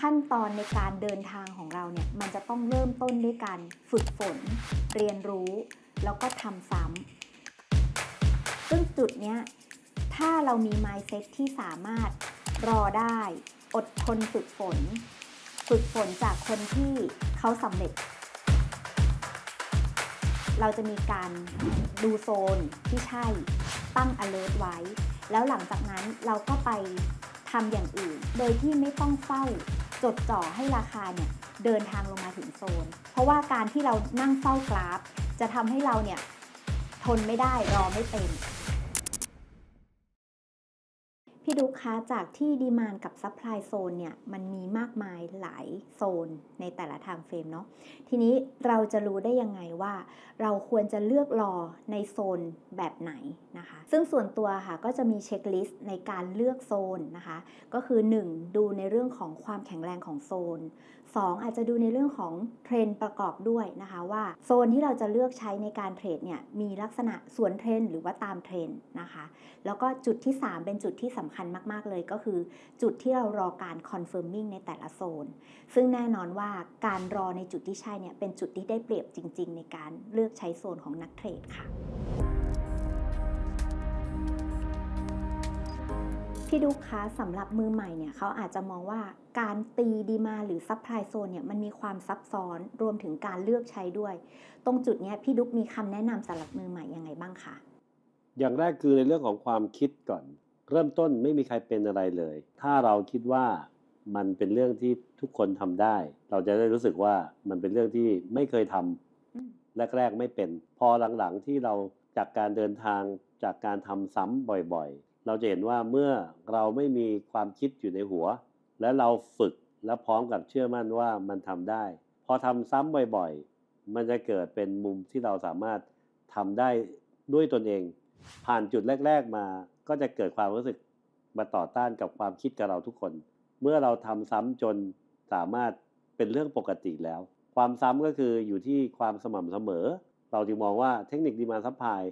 ขั้นตอนในการเดินทางของเราเนี่ยมันจะต้องเริ่มต้นด้วยการฝึกฝน เรียนรู้ แล้วก็ทำซ้ำซึ่งจุดเนี้ยถ้าเรามี mindset ที่สามารถรอได้ อดทนฝึกฝน ฝึกฝนจากคนที่เขาสำเร็จ เราจะมีการดูโซนที่ใช่ตั้ง alert ไว้ แล้วหลังจากนั้นเราก็ไปทำอย่างอื่น โดยที่ไม่ต้องเฝ้า จดจ่อให้ราคาเนี่ยเดินทางลงมาถึงโซน เพราะว่าการที่เรานั่งเฝ้ากราฟ จะทำให้เราเนี่ยทนไม่ได้รอไม่เป็น พี่ดุ๊กคะจากที่ดีมานกับซัพพลายโซนเนี่ยมันมีมากมายหลายโซนในแต่ละทางเฟรมเนาะทีนี้เราจะรู้ได้ยังไงว่า เราควรจะเลือกรอในโซนแบบไหนนะคะ ซึ่งส่วนตัวค่ะก็จะมีเช็คลิสต์ในการเลือกโซนนะคะ ก็คือ 1. ดูในเรื่องของความแข็งแรงของโซน 2. อาจจะดูในเรื่องของเทรนประกอบด้วยนะคะว่าโซนที่เราจะเลือกใช้ในการเทรดเนี่ยมีลักษณะสวนเทรนหรือว่าตามเทรนนะคะ แล้วก็จุดที่ 3 เป็นจุดที่สำคัญมาก ๆ เลยก็คือ จุดที่เรารอการ confirming ในแต่ละโซน ซึ่งแน่นอนว่าการรอในจุดที่ใช่เนี่ยเป็นจุดที่ได้เปรียบจริง ๆ ในการเลือกใช้โซนของนักเทรดค่ะพี่ดุ๊กคะสำหรับมือใหม่เนี่ยเขาอาจจะมองว่าการตีดีมาหรือซั p พลายโซนเนี่ยมันมีความซับซ้อนรวมถึงการเลือกใช้ด้วย ตรงจุดเนี้ยพี่ดุ๊กมีคำแนะนำสำหรับมือใหม่ยังไงบ้างคะอย่างแรกคือในเรื่องของความคิดก่อน เริ่มต้นไม่มีใครเป็นอะไรเลย ถ้าเราคิดว่ามันเป็นเรื่องที่ทุกคนทำได้ เราจะได้รู้สึกว่ามันเป็นเรื่องที่ไม่เคยทำอืมแรก ๆ ไม่เป็น พอหลังๆที่เราจากการเดินทางจากการทำซ้ำบ่อยๆ เราจะเห็นว่าเมื่อเราไม่มีความคิดอยู่ในหัว และเราฝึกและพร้อมกับเชื่อมั่นว่ามันทำได้ พอทำซ้ำบ่อยๆ มันจะเกิดเป็นมุมที่เราสามารถทำได้ด้วยตนเอง ผ่านจุดแรก ๆมา ก็จะเกิดความรู้สึกมาต่อต้านกับความคิดกับเราทุกคน เมื่อเราทำซ้ำจนสามารถเป็นเรื่องปกติแล้ว ความซ้ำก็คืออยู่ที่ความสม่ำเสมอ เราจึงมองว่าเทคนิคดีมาซัพพลาย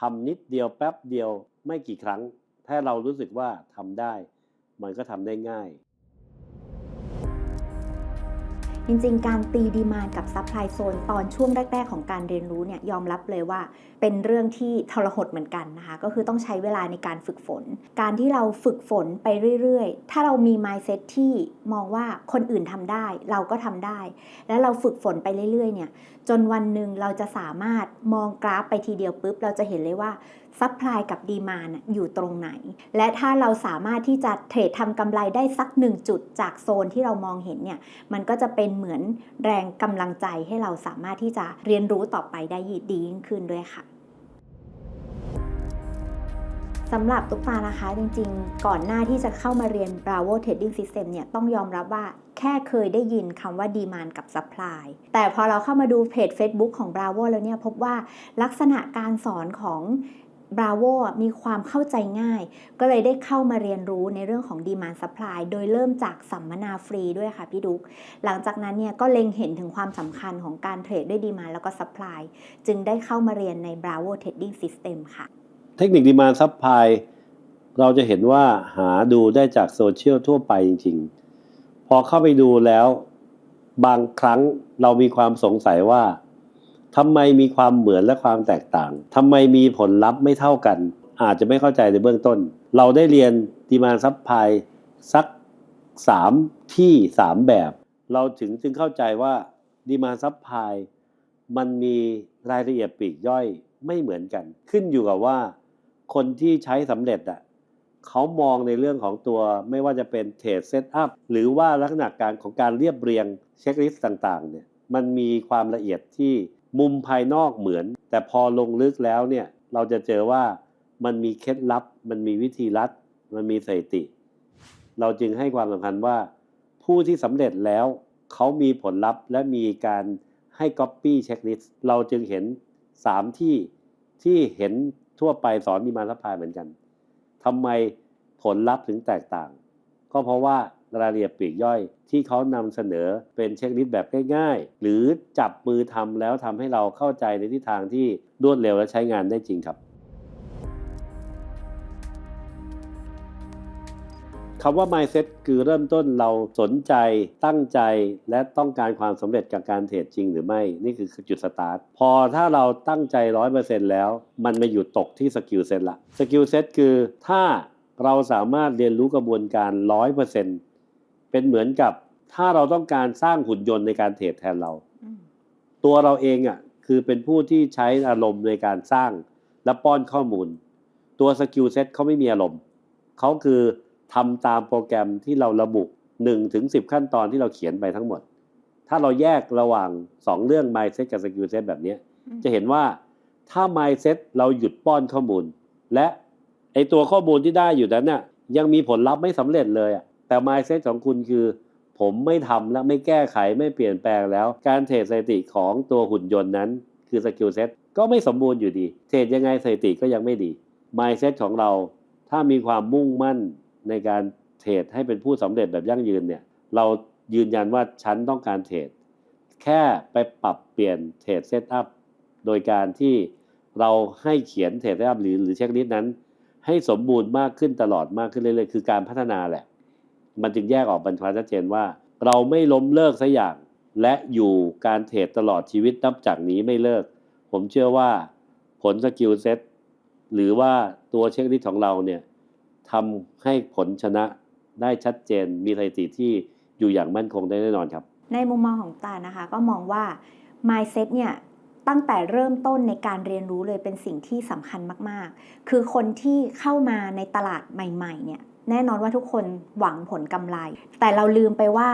ทำนิดเดียวแป๊บเดียวไม่กี่ครั้ง ถ้าเรารู้สึกว่าทำได้ มันก็ทำได้ง่าย จริงๆ การตีดีมานกับซั p พลายโซนตอนช่วงแรก ๆ ของการเรียนรู้เนี่ยยอมรับเลยว่า เป็นเรื่องที่ทรหดเหมือนกันนะคะ ก็คือต้องใช้เวลาในการฝึกฝน การที่เราฝึกฝนไปเรื่อยๆ ถ้าเรามี mindset ที่มองว่าคนอื่นทำได้ เราก็ทำได้ แล้วเราฝึกฝนไปเรื่อยๆเนี่ยจนวันหนึ่งเราจะสามารถมองกราฟไปทีเดียวปุ๊บเราจะเห็นเลยว่า ซัพพลายกับดีมานอยู่ตรงไหน และถ้าเราสามารถที่จะเทรดทำกำไรได้สักหนึ่งจุดจากโซนที่เรามองเห็นเนี่ยมันก็จะเป็นเหมือนแรงกำลังใจให้เราสามารถที่จะเรียนรู้ต่อไปได้ดียิ่งขึ้นด้วยค่ะสำหรับตุ๊กตานะคะจริงๆ ก่อนหน้าที่จะเข้ามาเรียน Bravo Trading System เนี่ยต้องยอมรับว่าแค่เคยได้ยินคำว่า Demand กับ Supply แต่พอเราเข้ามาดูเพจ Facebook ของ Bravo แล้วเนี่ยพบว่าลักษณะการสอนของ Bravo มีความเข้าใจง่าย ก็เลยได้เข้ามาเรียนรู้ในเรื่องของ Demand Supply โดยเริ่มจากสัมมนาฟรีด้วยค่ะพี่ดุ๊กหลังจากนั้นเนี่ยก็เล็งเห็นถึงความสำคัญของการเทรดด้วย Demand แล้วก็ Supply จึงได้เข้ามาเรียนใน Bravo Trading System ค่ะ เทคนิคดีมาซับพลายเราจะเห็นว่าหาดูได้จากโซเชียลทั่วไปจริง ๆ พอเข้าไปดูแล้ว บางครั้งเรามีความสงสัยว่า ทำไมมีความเหมือนและความแตกต่างทำไมมีผลลัพธ์ไม่เท่ากัน อาจจะไม่เข้าใจในเบื้องต้น เราได้เรียนดีมาซับพลายสักสามที่สามแบบ เราถึงจึงเข้าใจว่าดีมาซับพลายมันมีรายละเอียดปลีกย่อยไม่เหมือนกัน ขึ้นอยู่กับว่า คนที่ใช้สำเร็จอะเขามองในเรื่องของตัวไม่ว่าจะเป็นเทรดเซตอัพหรือว่าลักษณะการของการเรียบเรียงเช็คลิสต์ต่างๆเนี่ยมันมีความละเอียดที่ มุมภายนอกเหมือน แต่พอลงลึกแล้วเนี่ยเราจะเจอว่ามันมีเคล็ดลับ มันมีวิธีลัด มันมีสถิติ เราจึงให้ความสำคัญว่า ผู้ที่สำเร็จแล้วเขามีผลลัพธ์ และมีการให้ Copy Checklist เราจึงเห็น 3 ที่ที่เห็นทั่วไปสอนมีมาซัพพายเหมือนกันทำไมผลลัพธ์ถึงแตกต่าง ก็เพราะว่า รายละเอียดปลีกย่อย ที่เขานำเสนอเป็นเช็คลิสต์แบบง่ายๆ หรือจับมือทำแล้วทำให้เราเข้าใจในทิศทางที่รวดเร็วและใช้งานได้จริงครับคำว่า mindset คือเริ่มต้นเราสนใจตั้งใจและต้องการความสำเร็จกับการเทรดจริงหรือไม่ นี่คือจุดสตาร์ท พอถ้าเราตั้งใจ 100%แล้ว มันมาอยู่ตกที่สกิลเซ็ตละสกิลเซ็ตคือถ้าเราสามารถเรียนรู้กระบวนการ 100% เป็นเหมือนกับถ้าเราต้องการสร้างหุ่นยนต์ในการเทรดแทนเราอืมตัวเราเองอะคือเป็นผู้ที่ใช้อารมณ์ในการสร้างและป้อนข้อมูล ตัวสกิลเซ็ตเขาไม่มีอารมณ์เขาคือทำตามโปรแกรมที่เราระบุ1ถึง10 ขั้นตอนที่เราเขียนไปทั้งหมด ถ้าเราแยกระหว่าง 2 เรื่อง mindset กับ skill set แบบเนี้ยอืมจะเห็นว่าถ้า mindset เราหยุดป้อนข้อมูล และไอตัวข้อมูลที่ได้อยู่นั้นน่ะยังมีผลลัพธ์ไม่สำเร็จเลยอะ แต่ mindset ของคุณคือ ผมไม่ทำและไม่แก้ไขไม่เปลี่ยนแปลงแล้ว การเทรดสถิติของตัวหุ่นยนต์นั้น คือสกิลเซ็ตก็ไม่สมบูรณ์อยู่ดี เทรดยังไงสถิติก็ยังไม่ดี mindset ของเรา ถ้ามีความมุ่งมั่นในการเทรดให้เป็นผู้สำเร็จแบบยั่งยืนเนี่ยเรายืนยันว่าฉันต้องการเทรดแค่ไปปรับเปลี่ยนเทรดเซตอัพโดยการที่เราให้เขียนเทรดเซตอัพหรือหรือเช็คลิสต์นั้น ให้สมบูรณ์มากขึ้นตลอดมากขึ้นเรื่อยๆคือการพัฒนาแหละ มันจึงแยกออกบรรทัดชัดเจนว่า เราไม่ล้มเลิกสักอย่าง และอยู่การเทรดตลอดชีวิตนับจากนี้ไม่เลิก ผมเชื่อว่าผลสกิลเซ็ตหรือว่าตัวเช็คลิสของเราเนี่ยทำให้ผลชนะได้ชัดเจนมีสถิติที่อยู่อย่างมั่นคงได้แน่นอนครับ ในมุมมองของตานะคะ ก็มองว่า mindset เนี่ยตั้งแต่เริ่มต้นในการเรียนรู้เลยเป็นสิ่งที่สำคัญมาก ๆ คือคนที่เข้ามาในตลาดใหม่ ๆ เนี่ย แน่นอนว่าทุกคนหวังผลกำไร แต่เราลืมไปว่า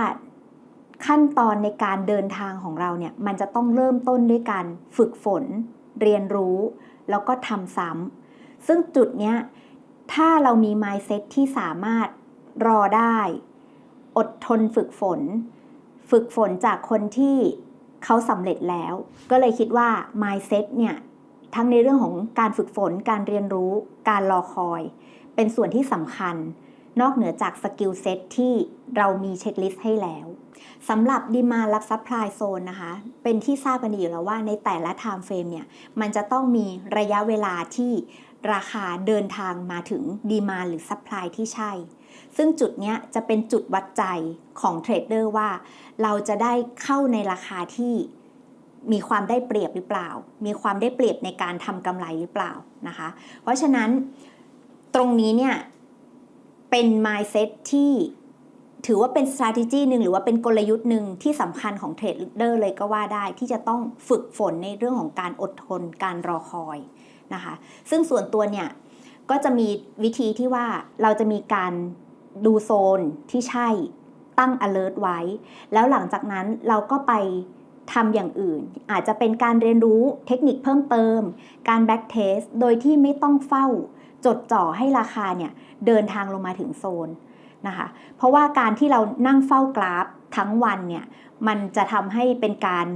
ขั้นตอนในการเดินทางของเราเนี่ยมันจะต้องเริ่มต้นด้วยการฝึกฝน เรียนรู้ แล้วก็ทำซ้ำซึ่งจุดเนี้ยถ้าเรามี mindset ที่สามารถรอได้ อดทนฝึกฝน ฝึกฝนจากคนที่เขาสำเร็จแล้ว ก็เลยคิดว่า mindset เนี่ยทั้งในเรื่องของการฝึกฝน การเรียนรู้ การรอคอย เป็นส่วนที่สำคัญ นอกเหนือจากสกิลเซ็ตที่เรามีเช็คลิสต์ให้แล้วสำหรับดีมารับซัพพลายโซนนะคะ เป็นที่ทราบกันดีอยู่แล้วว่าในแต่ละ time frame เนี่ย มันจะต้องมีระยะเวลาที่ราคาเดินทางมาถึงดีมาหรือซัพพลายที่ใช่ ซึ่งจุดเนี้ยจะเป็นจุดวัดใจของเทรดเดอร์ว่า เราจะได้เข้าในราคาที่มีความได้เปรียบหรือเปล่า มีความได้เปรียบในการทำกำไรหรือเปล่านะคะ เพราะฉะนั้น ตรงนี้เนี่ยเป็น mindset ที่ถือว่าเป็น strategy หนึ่งหรือว่าเป็นกลยุทธ์หนึ่งที่สำคัญของเทรดเดอร์เลยก็ว่าได้ที่จะต้องฝึกฝนในเรื่องของการอดทนการรอคอยนะคะ ซึ่งส่วนตัวเนี่ยก็จะมีวิธีที่ว่าเราจะมีการดูโซนที่ใช่ตั้ง alert ไว้ แล้วหลังจากนั้นเราก็ไป ทำอย่างอื่น อาจจะเป็นการเรียนรู้เทคนิคเพิ่มเติม การ back test โดยที่ไม่ต้องเฝ้า จดจ่อให้ราคาเนี่ยเดินทางลงมาถึงโซนนะคะเพราะว่าการที่เรานั่งเฝ้ากราฟทั้งวันเนี่ยมันจะทำให้เป็นการ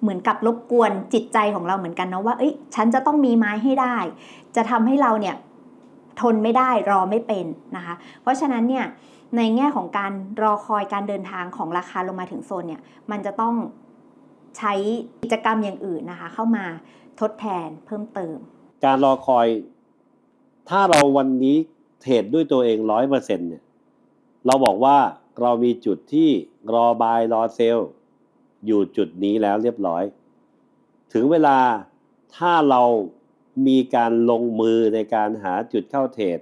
เหมือนกับรบกวนจิตใจของเราเหมือนกันเนาะว่าเอ้ยฉันจะต้องมีไม้ให้ได้ จะทำให้เราเนี่ยทนไม่ได้รอไม่เป็นนะคะ เพราะฉะนั้นเนี่ยในแง่ของการรอคอยการเดินทางของราคาลงมาถึงโซนเนี่ยมันจะต้อง ใช้กิจกรรมอย่างอื่นนะคะ เข้ามาทดแทนเพิ่มเติม การรอคอย ถ้าเราวันนี้เทรดด้วยตัวเองร้อยเปอร์เซ็นเนี่ยเราบอกว่าเรามีจุดที่รอบายรอเซลอยู่จุดนี้แล้วเรียบร้อย ถึงเวลาถ้าเรามีการลงมือในการหาจุดเข้าเทรด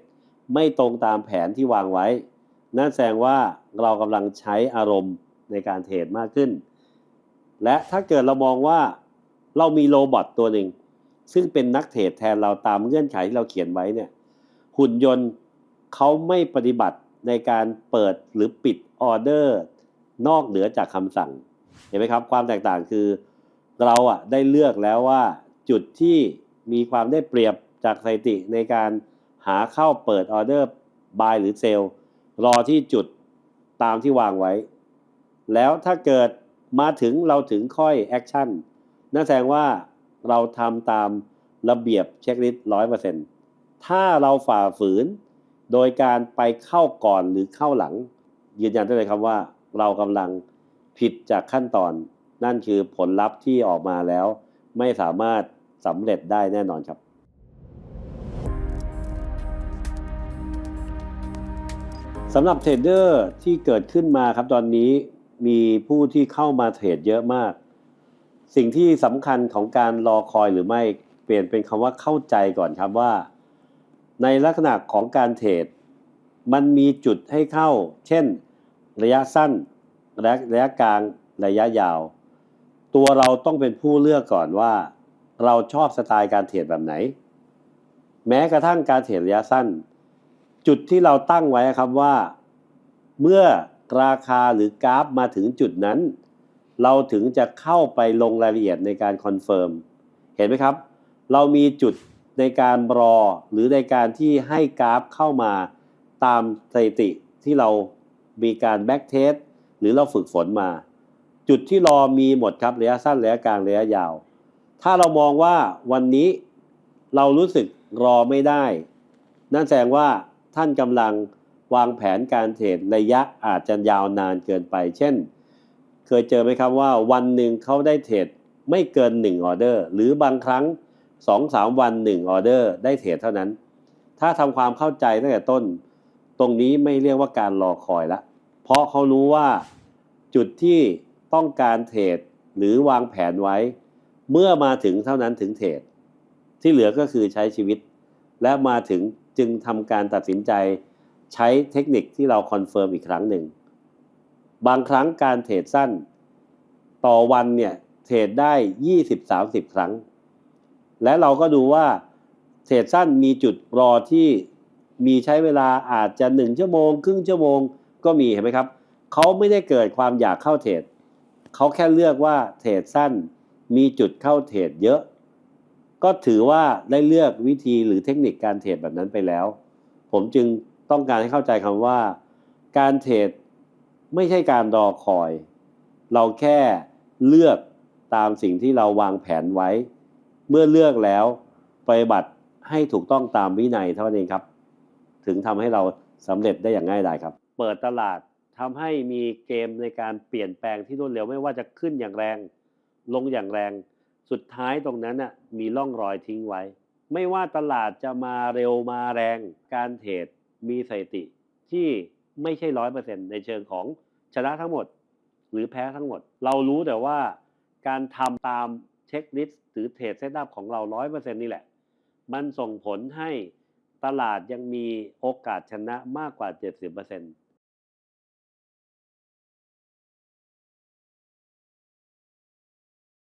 ไม่ตรงตามแผนที่วางไว้ นั่นแสดงว่าเรากำลังใช้อารมณ์ในการเทรดมากขึ้น และถ้าเกิดเรามองว่าเรามีโรบอทตัวหนึ่ง ซึ่งเป็นนักเทรดแทนเราตามเงื่อนไขที่เราเขียนไว้เนี่ย หุ่นยนต์เขาไม่ปฏิบัติในการเปิดหรือปิดออเดอร์ นอกเหนือจากคำสั่ง เห็นไหมครับ ความแตกต่างคือ เราอะได้เลือกแล้วว่าจุดที่มีความได้เปรียบจากสถิติในการหาเข้าเปิดออเดอร์บายหรือเซลรอที่จุดตามที่วางไว้ แล้วถ้าเกิด มาถึงเราถึงค่อยแอคชั่นนั่นแสดงว่าเราทำตามระเบียบเช็คลิสต์ร้อยเปอร์เซ็นต์ถ้าเราฝ่าฝืน โดยการไปเข้าก่อนหรือเข้าหลัง ยืนยันได้เลยครับว่า เรากำลังผิดจากขั้นตอน นั่นคือผลลัพธ์ที่ออกมาแล้ว ไม่สามารถสำเร็จได้แน่นอนครับสำหรับเทรดเดอร์ที่เกิดขึ้นมาครับตอนนี้ มีผู้ที่เข้ามาเทรดเยอะมาก สิ่งที่สำคัญของการรอคอยหรือไม่เปลี่ยนเป็นคำว่าเข้าใจก่อนครับว่า ในลักษณะของการเทรดมันมีจุดให้เข้า เช่น ระยะสั้นระยะระยะกลางระยะยาว ตัวเราต้องเป็นผู้เลือกก่อนว่า เราชอบสไตล์การเทรดแบบไหน แม้กระทั่งการเทรดระยะสั้น จุดที่เราตั้งไว้ครับว่า เมื่อ ราคาหรือกราฟมาถึงจุดนั้น เราถึงจะเข้าไปลงรายละเอียดในการคอนเฟิร์มเห็นไหมครับ เรามีจุดในการรอหรือในการที่ให้กราฟเข้ามาตามสถิติที่เรามีการแบ็กเทสหรือเราฝึกฝนมา จุดที่รอมีหมดครับระยะสั้นระยะกลางระยะยาว ถ้าเรามองว่าวันนี้เรารู้สึกรอไม่ได้ นั่นแสดงว่าท่านกำลัง วางแผนการเทรดระยะอาจจะยาวนานเกินไป เช่น เคยเจอไหมครับว่าวันหนึ่งเขาได้เทรดไม่เกิน 1 ออเดอร์ หรือบางครั้ง 2-3 วัน 1 ออเดอร์ได้เทรดเท่านั้น ถ้าทำความเข้าใจตั้งแต่ต้น ตรงนี้ไม่เรียกว่าการรอคอยละ เพราะเขารู้ว่าจุดที่ต้องการเทรดหรือวางแผนไว้ เมื่อมาถึงเท่านั้นถึงเทรดที่เหลือก็คือใช้ชีวิต และมาถึงจึงทำการตัดสินใจ ใช้เทคนิคที่เราคอนเฟิร์มอีกครั้งหนึ่ง บางครั้งการเทรดสั้น ต่อวันเนี่ยเทรดได้ 20-30 ครั้ง และเราก็ดูว่าเทรดสั้นมีจุดรอที่มีใช้เวลาอาจจะ 1 ชั่วโมง ครึ่งชั่วโมงก็มีเห็นไหมครับ เขาไม่ได้เกิดความอยากเข้าเทรดเขาแค่เลือกว่าเทรดสั้นมีจุดเข้าเทรดเยอะ ก็ถือว่าได้เลือกวิธีหรือเทคนิคการเทรดแบบนั้นไปแล้ว ผมจึง ต้องการให้เข้าใจคำว่า การเทรดไม่ใช่การรอคอย เราแค่เลือกตามสิ่งที่เราวางแผนไว้ เมื่อเลือกแล้วปฏิบัติให้ถูกต้องตามวินัยเท่านั้นเองครับ ถึงทำให้เราสำเร็จได้อย่างง่ายดายครับ เปิดตลาดทำให้มีเกมในการเปลี่ยนแปลงที่รวดเร็วไม่ว่าจะขึ้นอย่างแรง ลงอย่างแรง สุดท้ายตรงนั้นน่ะมีร่องรอยทิ้งไว้ ไม่ว่าตลาดจะมาเร็วมาแรง การเทรด มีสถิติที่ไม่ใช่ร้อยเปอร์เซ็นในเชิงของชนะทั้งหมด หรือแพ้ทั้งหมด เรารู้แต่ว่าการทำตามเช็คลิสต์หรือเทรดเซตอัพของเราร้อยเปอร์เซ็นนี่แหละ มันส่งผลให้ตลาดยังมีโอกาสชนะมากกว่า 70%